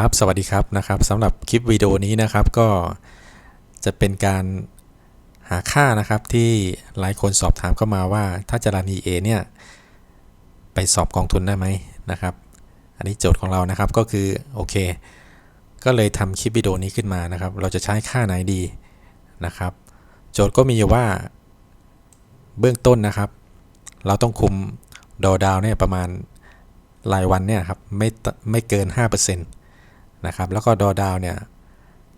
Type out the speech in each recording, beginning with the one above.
ครับ สวัสดีครับนะครับสำหรับคลิปวิดีโอนี้นะครับก็จะเป็นการหาค่านะครับที่หลายคนสอบถามเข้ามาว่า ถ้าจรานี A เนี่ยไปสอบกองทุนได้ไหมนะครับ อันนี้โจทย์ของเรานะครับก็คือโอเค ก็เลยทำคลิปวิดีโอนี้ขึ้นมานะครับ เราจะใช้ค่าไหนดีนะครับ โจทย์ก็มีอยู่ว่าเบื้องต้นนะครับ เราต้องคุมดอดาวเนี่ยประมาณรายวันเนี่ยครับไม่ไม่เกิน 5%นะครับ แล้วก็ดอดาวเนี่ย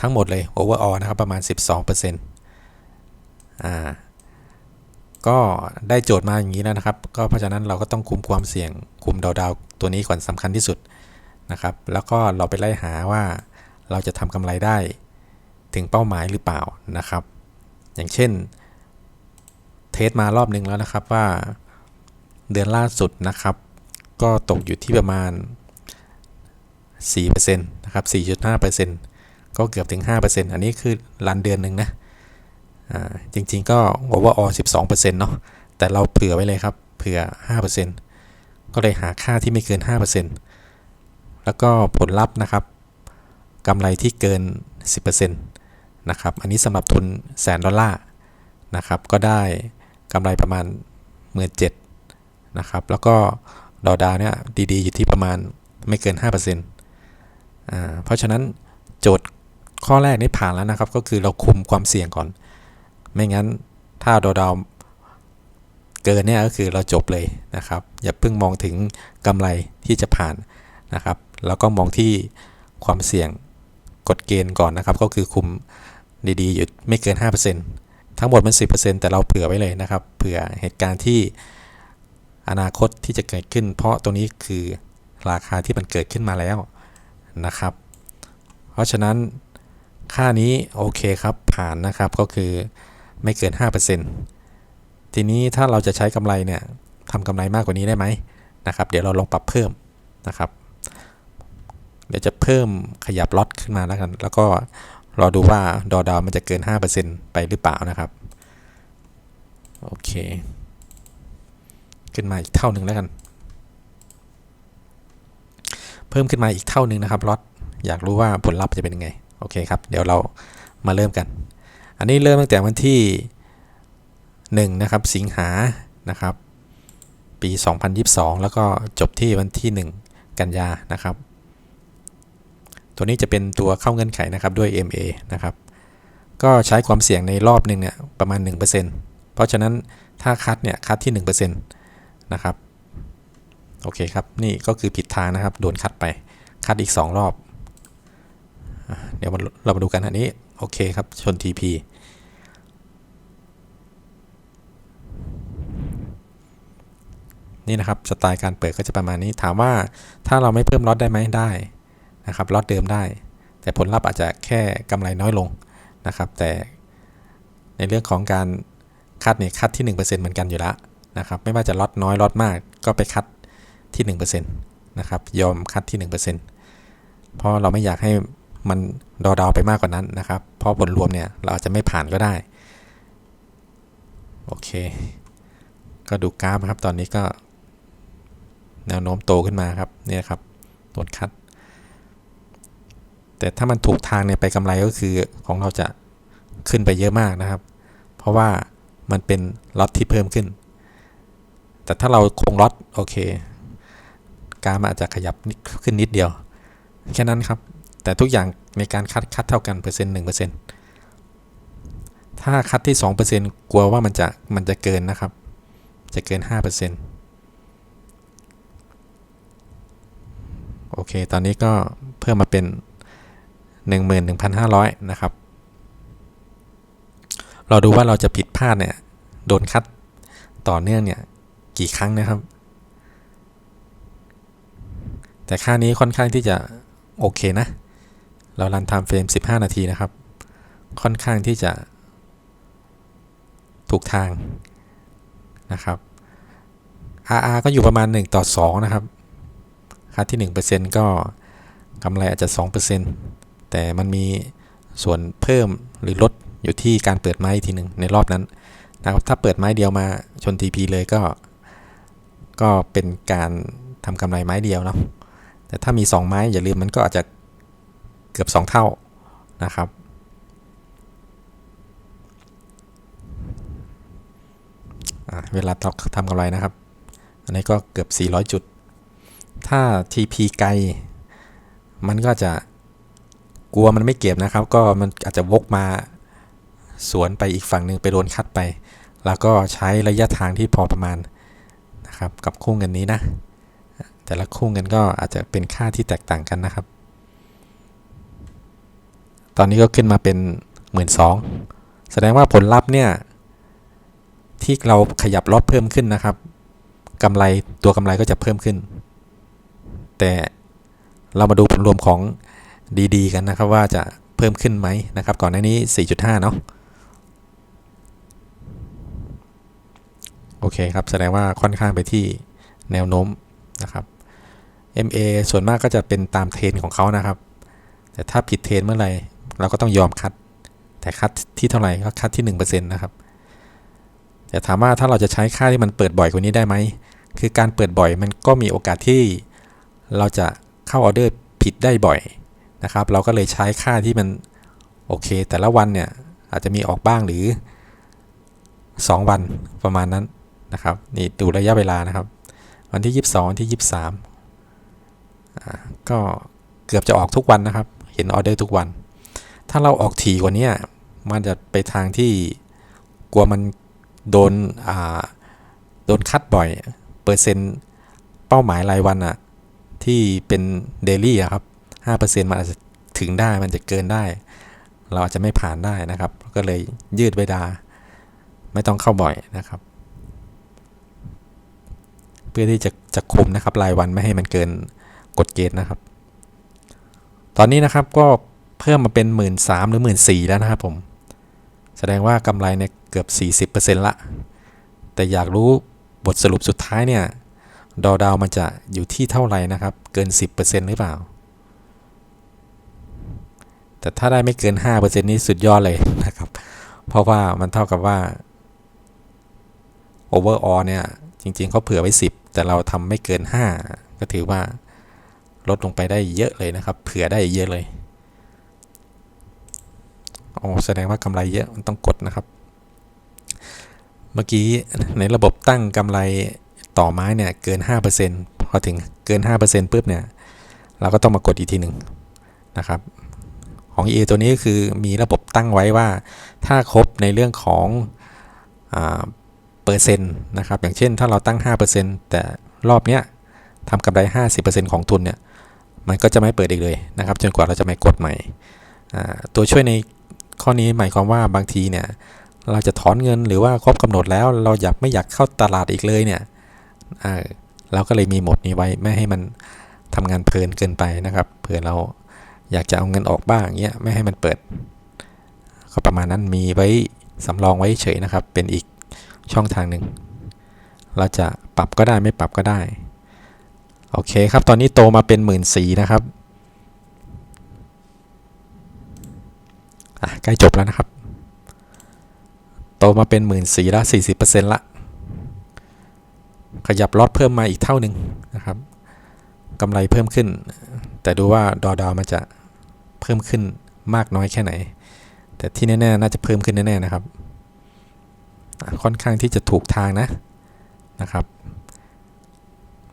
ทั้งหมดเลยโอเวอร์ออนะครับ ประมาณ 12%อ่าก็ได้โจทย์มาอย่างนี้แล้วนะครับ ก็เพราะฉะนั้นเราก็ต้องคุมความเสี่ยงคุมดอดาวตัวนี้ก่อนสำคัญที่สุดนะครับ แล้วก็เราไปไล่หาว่าเราจะทำกำไรได้ถึงเป้าหมายหรือเปล่านะครับ อย่างเช่นเทสมารอบหนึ่งแล้วนะครับว่าเดือนล่าสุดนะครับ ก็ตกอยู่ที่ประมาณ4%นะครับ 4.5%ก็เกือบถึง 5%อันนี้คือรันเดือนหนึ่งนะอ่าจริงๆก็โอเวอร์ออ12%เนาะแต่เราเผื่อไว้เลยครับเผื่อ 5%ก็เลยหาค่าที่ไม่เกิน 5%แล้วก็ผลลัพธ์นะครับกำไรที่เกิน 10%นะครับ อันนี้สำหรับทุนแสนดอลลาร์นะครับ ก็ได้กำไรประมาณ 17,000นะครับ แล้วก็ดอดาเนี่ยดีๆ อยู่ที่ประมาณไม่เกิน5%อ่า เพราะฉะนั้นโจทย์ข้อแรกนี่ผ่านแล้วนะครับ ก็คือเราคุมความเสี่ยงก่อน ไม่งั้นถ้าดาวเกินเนี่ยก็คือเราจบเลยนะครับ อย่าเพิ่งมองถึงกำไรที่จะผ่านนะครับ แล้วก็มองที่ความเสี่ยงกฎเกณฑ์ก่อนนะครับ ก็คือคุมดีๆอยู่ไม่เกิน 5%ทั้งหมดมัน 10%แต่เราเผื่อไว้เลยนะครับ เผื่อเหตุการณ์ที่อนาคตที่จะเกิดขึ้น เพราะตรงนี้คือราคาที่มันเกิดขึ้นมาแล้ว นะครับ เพราะฉะนั้นค่านี้โอเคครับผ่านนะครับก็คือไม่เกิน 5%ทีนี้ถ้าเราจะใช้กำไรเนี่ยทำกำไรมากกว่านี้ได้ไหมนะครับ เดี๋ยวเราลองปรับเพิ่มนะครับ เดี๋ยวจะเพิ่มขยับล็อตขึ้นมาแล้วกัน แล้วก็รอดูว่าดอดาวมันจะเกิน 5%ไปหรือเปล่านะครับ โอเค ขึ้นมาอีกเท่าหนึ่งแล้วกัน เพิ่มขึ้นมาอีกเท่าหนึ่งนะครับล็อตอยากรู้ว่าผลลัพธ์จะเป็นยังไงโอเคครับ เดี๋ยวเรามาเริ่มกัน อันนี้เริ่มตั้งแต่วันที่1นะครับสิงหานะครับ ปี 2022 แล้วก็จบที่วันที่ 1 กันยานะครับ ตัวนี้จะเป็นตัวเข้าเงื่อนไขนะครับด้วย MA นะครับก็ใช้ความเสี่ยงในรอบหนึ่งเนี่ยประมาณ 1%เพราะฉะนั้นถ้าคัดเนี่ยคัดที่ 1%นะครับ โอเคครับ นี่ก็คือผิดทางนะครับ โดนคัดไป คัดอีก 2 รอบ เดี๋ยวเรามาดูกันอันนี้ โอเคครับ ชน TP นี่นะครับ สไตล์การเปิดก็จะประมาณนี้ ถามว่าถ้าเราไม่เพิ่มล็อตได้ไหมได้นะครับ ล็อตเดิมได้ แต่ผลลัพธ์อาจจะแค่กำไรน้อยลงนะครับ แต่ในเรื่องของการคัดเนี่ยคัดที่ 1%เหมือนกันอยู่แล้วนะครับ ไม่ว่าจะล็อตน้อยล็อตมากก็ไปคัด ที่1%นะครับยอมคัดที่ 1%เพราะเราไม่อยากให้มันดอดาวไปมากกว่านั้นนะครับ เพราะผลรวมเนี่ยเราอาจจะไม่ผ่านก็ได้ โอเค ก็ดูกราฟนะครับ ตอนนี้ก็ แนวโน้มโตขึ้นมาครับเนี่ยครับโดคัด แต่ถ้ามันถูกทางเนี่ยไปกำไรก็คือของเราจะขึ้นไปเยอะมากนะครับ เพราะว่ามันเป็นล็อตที่เพิ่มขึ้น แต่ถ้าเราคงล็อตโอเค กราฟอาจจะขยับขึ้นนิดเดียว แค่นั้นครับ แต่ทุกอย่างในการคัดคัดเท่ากันเปอร์เซ็นต์หนึ่งเปอร์เซ็นต์ถ้าคัดที่สองเปอร์เซ็นต์กลัวว่ามันจะมันจะเกินนะครับ จะเกินห้าเปอร์เซ็นต์โอเค ตอนนี้ก็เพิ่มมาเป็น 11,500 นะครับ เราดูว่าเราจะผิดพลาดเนี่ย โดนคัดต่อเนื่องเนี่ย กี่ครั้งนะครับ แต่ค่านี้ค่อนข้างที่จะโอเคนะ เรารันไทม์เฟรม 15 นาทีนะครับ ค่อนข้างที่จะถูกทางนะครับ RR ก็อยู่ประมาณ 1 ต่อ 2 นะครับ ค่าที่ 1%ก็กำไรอาจจะ 2%แต่มันมีส่วนเพิ่มหรือลดอยู่ที่การเปิดไม้ทีหนึ่งในรอบนั้นนะครับถ้าเปิดไม้เดียวมาชน TP เลยก็ ก็เป็นการทำกำไรไม้เดียวเนาะ แต่ถ้ามี 2 ไม้อย่าลืมมันก็อาจจะเกือบ 2 เท่านะครับ เวลาทำกำไรนะครับ อันนี้ก็เกือบ 400 จุด ถ้า TP ไกล มันก็จะกลัวมันไม่เก็บนะครับ ก็มันอาจจะวกมาสวนไปอีกฝั่งหนึ่งไปโดนคัดไป แล้วก็ใช้ระยะทางที่พอประมาณนะครับกับคู่เงินนี้นะ แต่ละคู่เงินก็อาจจะเป็นค่าที่แตกต่างกันนะครับ ตอนนี้ก็ขึ้นมาเป็น 1 2ื่นแสดงว่าผลลัพธ์เนี่ย ที่เราขยับลดเพิ่มขึ้นนะครับกำไรตัวกำไรก็จะเพิ่มขึ้น แต่เรามาดูผลรวมของดีๆ กันนะครับว่าจะเพิ่มขึ้นไหมนะครับ ก่อนหน้านี้ 4.5 เนาะโอเคครับ แสดงว่าค่อนข้างไปที่แนวโน้มนะครับ MA ส่วนมากก็จะเป็นตามเทรนของเขานะครับ แต่ถ้าผิดเทรนเมื่อไหร่เราก็ต้องยอมคัด แต่คัดที่เท่าไหร่ก็คัดที่ 1%นะครับ แต่ถามว่าถ้าเราจะใช้ค่าที่มันเปิดบ่อยกว่านี้ได้ไหม คือการเปิดบ่อยมันก็มีโอกาสที่เราจะเข้าออเดอร์ผิดได้บ่อยนะครับ เราก็เลยใช้ค่าที่มันโอเค แต่ละวันเนี่ยอาจจะมีออกบ้างหรือ 2 วันประมาณนั้นนะครับ นี่ดูระยะเวลานะครับ วันที่ 22วันที่ 23 ก็เกือบจะออกทุกวันนะครับ เห็นออเดอร์ทุกวัน ถ้าเราออกถี่กว่านี้มันจะไปทางที่กลัวมันโดนโดนคัดบ่อย เปอร์เซ็นต์เป้าหมายรายวันอะที่เป็นเดลี่อะครับ5%มันอาจจะถึงได้มันจะเกินได้ เราอาจจะไม่ผ่านได้นะครับ ก็เลยยืดเวลาไม่ต้องเข้าบ่อยนะครับ เพื่อที่จะจะคุมนะครับรายวันไม่ให้มันเกิน กฎเกณฑ์นะครับ ตอนนี้นะครับก็เพิ่มมาเป็น1 3ื่นหรือ1 4ื่นแล้วนะครับผม แสดงว่ากำไรเนี่ยเกือบ 40%ละ แต่อยากรู้บทสรุปสุดท้ายเนี่ยดอดาวมันจะอยู่ที่เท่าไหร่นะครับ เกิน 10%หรือเปล่า แต่ถ้าได้ไม่เกิน 5%นี้สุดยอดเลยนะครับ เพราะว่ามันเท่ากับว่า overall เนี่ย จริง ๆเขาเผื่อไว้ 10 แต่เราทำไม่เกิน 5 ก็ถือว่า ลดลงไปได้เยอะเลยนะครับ เผื่อได้เยอะเลยโอ้แสดงว่ากำไรเยอะมันต้องกดนะครับ เมื่อกี้ในระบบตั้งกำไรต่อไม้เนี่ยเกิน 5%พอถึงเกิน 5%ปุ๊บเนี่ย เราก็ต้องมากดอีกทีหนึ่งนะครับ ของ EA ตัวนี้ก็คือมีระบบตั้งไว้ว่า ถ้าครบในเรื่องของเปอร์เซ็นต์นะครับ อย่างเช่นถ้าเราตั้ง 5%แต่รอบเนี้ยทำกำไร 50%ของทุนเนี่ย มันก็จะไม่เปิดอีกเลยนะครับ จนกว่าเราจะไม่กดใหม่ ตัวช่วยในข้อนี้หมายความว่าบางทีเนี่ยเราจะถอนเงินหรือว่าครบกำหนดแล้วเราอยากไม่อยากเข้าตลาดอีกเลยเนี่ยเราก็เลยมีโหมดนี้ไว้ไม่ให้มันทำงานเพลินเกินไปนะครับเผื่อเราอยากจะเอาเงินออกบ้างเงี้ยไม่ให้มันเปิด ก็ประมาณนั้นมีไว้สำรองไว้เฉยนะครับ เป็นอีกช่องทางหนึ่งเราจะปรับก็ได้ไม่ปรับก็ได้ โอเคครับ ตอนนี้โตมาเป็นหมื่นสีนะครับใกล้จบแล้วนะครับ โตมาเป็นหมื่นสี่ละสี่สิบเปอร์เซ็นต์ละ ขยับลอตเพิ่มมาอีกเท่าหนึ่งนะครับกำไรเพิ่มขึ้น แต่ดูว่าดอดาวมันจะเพิ่มขึ้นมากน้อยแค่ไหน แต่ที่แน่ๆน่าจะเพิ่มขึ้นแน่ๆนะครับ ค่อนข้างที่จะถูกทางนะนะครับ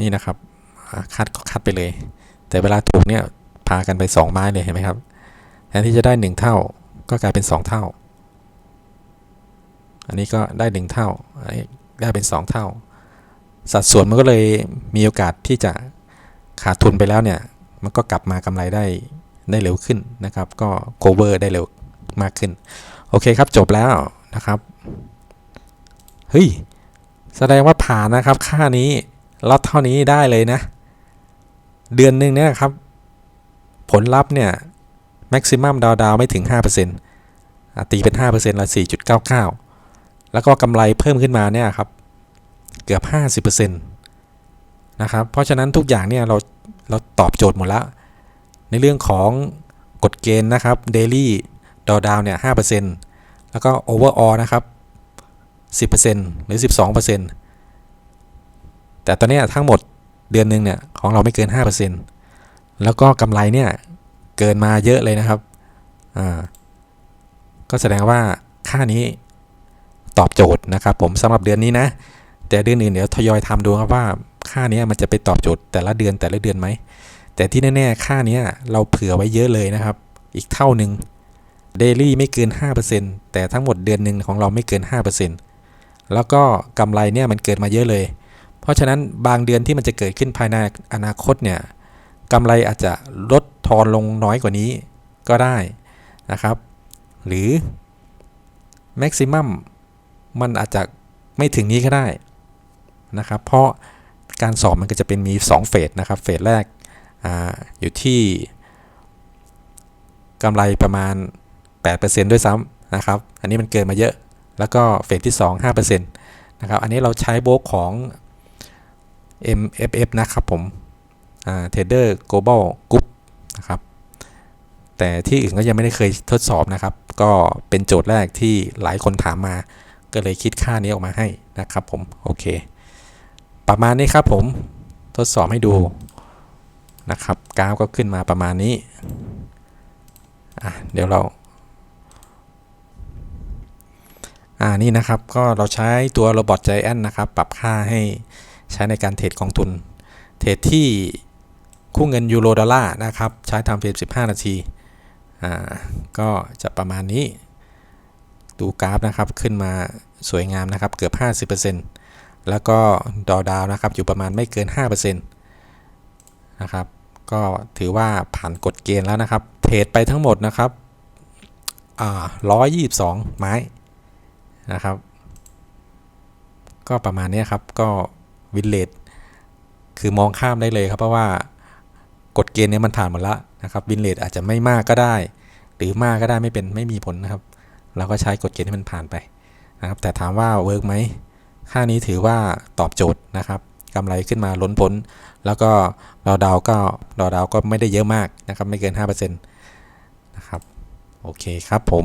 นี่นะครับ คัดก็คัดไปเลย แต่เวลาถูกเนี่ยพากันไป 2 ไม้เลยเห็นไหมครับแทนที่จะได้ 1 เท่าก็กลายเป็น 2 เท่า อันนี้ก็ได้หนึ่งเท่าได้เป็น 2 เท่า สัดส่วนมันก็เลยมีโอกาสที่จะขาดทุนไปแล้วเนี่ย มันก็กลับมากำไรได้ได้เร็วขึ้นนะครับ ก็ cover ได้เร็วมากขึ้น โอเคครับจบแล้วนะครับ เฮ้ย แสดงว่าผ่านนะครับค่านี้ลดเท่านี้ได้เลยนะ เดือนหนึ่งเนี่ยครับ ผลลัพธ์เนี่ย maximum ดาวดาวไม่ถึง 5%ตีเป็น 5%ละ4.99 แล้วก็กำไรเพิ่มขึ้นมาเนี่ยครับ เกือบ 50%นะครับ เพราะฉะนั้นทุกอย่างเนี่ยเราเราตอบโจทย์หมดแล้ว ในเรื่องของกฎเกณฑ์นะครับเดลี่ดอดาวเนี่ย 5%แล้วก็โอเวอร์ออนะครับ 10%หรือ 12%แต่ตอนนี้ทั้งหมด เดือนหนึ่งเนี่ยของเราไม่เกิน 5%แล้วก็กำไรเนี่ยเกินมาเยอะเลยนะครับอ่าก็แสดงว่าค่านี้ตอบโจทย์นะครับผมสำหรับเดือนนี้นะ แต่เดือนอื่นเดี๋ยวทยอยทำดูครับว่าค่านี้มันจะไปตอบโจทย์แต่ละเดือนแต่ละเดือนไหมแต่ที่แน่ๆ ค่านี้เราเผื่อไว้เยอะเลยนะครับ อีกเท่าหนึ่งเดลี่ไม่เกิน 5%แต่ทั้งหมดเดือนหนึ่งของเราไม่เกิน 5%แล้วก็กำไรเนี่ยมันเกิดมาเยอะเลย เพราะฉะนั้นบางเดือนที่มันจะเกิดขึ้นภายในอนาคตเนี่ยกำไรอาจจะลดทอนลงน้อยกว่านี้ก็ได้นะครับ หรือ maximum มันอาจจะไม่ถึงนี้ก็ได้นะครับ เพราะการสอบมันก็จะเป็นมี 2 เฟสนะครับ เฟสแรกออยู่ที่กำไรประมาณ 8%ด้วยซ้ำนะครับ อันนี้มันเกินมาเยอะ แล้วก็เฟสที่ 2 5%นะครับ อันนี้เราใช้โบกของ MFF นะครับผมเทรดเดอร์ global group นะครับ แต่ที่อื่นก็ยังไม่ได้เคยทดสอบนะครับ ก็เป็นโจทย์แรกที่หลายคนถามมา ก็เลยคิดค่านี้ออกมาให้นะครับผม โอเค ประมาณนี้ครับผมทดสอบให้ดูนะครับกราฟก็ขึ้นมาประมาณนี้ อะ เดี๋ยวเรา อ่า นี่นะครับ ก็เราใช้ตัว Robot Giant นะครับ ปรับค่าให้ ใช้ในการเทรดกองทุน เทรดที่คู่เงินยูโรดอลลาร์นะครับ ใช้ทำเพียง15 นาที อ่า ก็จะประมาณนี้ ดูกราฟนะครับ ขึ้นมาสวยงามนะครับ เกือบ 50%แล้วก็ดอดาวนะครับ อยู่ประมาณไม่เกิน 5%นะครับ ก็ถือว่าผ่านกฎเกณฑ์แล้วนะครับ เทรดไปทั้งหมดนะครับ อ่า122 ไม้นะครับ ก็ประมาณนี้ครับ ก็ วินเลดคือมองข้ามได้เลยครับเพราะว่ากฎเกณฑ์นี้มันผ่านหมดแล้วนะครับวินเลดอาจจะไม่มากก็ได้ หรือมากก็ได้ไม่เป็นไม่มีผลนะครับ เราก็ใช้กฎเกณฑ์ที่มันผ่านไปนะครับ แต่ถามว่าเวิร์กไหมค่านี้ถือว่าตอบโจทย์นะครับกำไรขึ้นมาล้นพ้น แล้วก็ดาวดาวก็ดาวดาวก็ไม่ได้เยอะมากนะครับ ไม่เกิน 5%นะครับ โอเคครับผม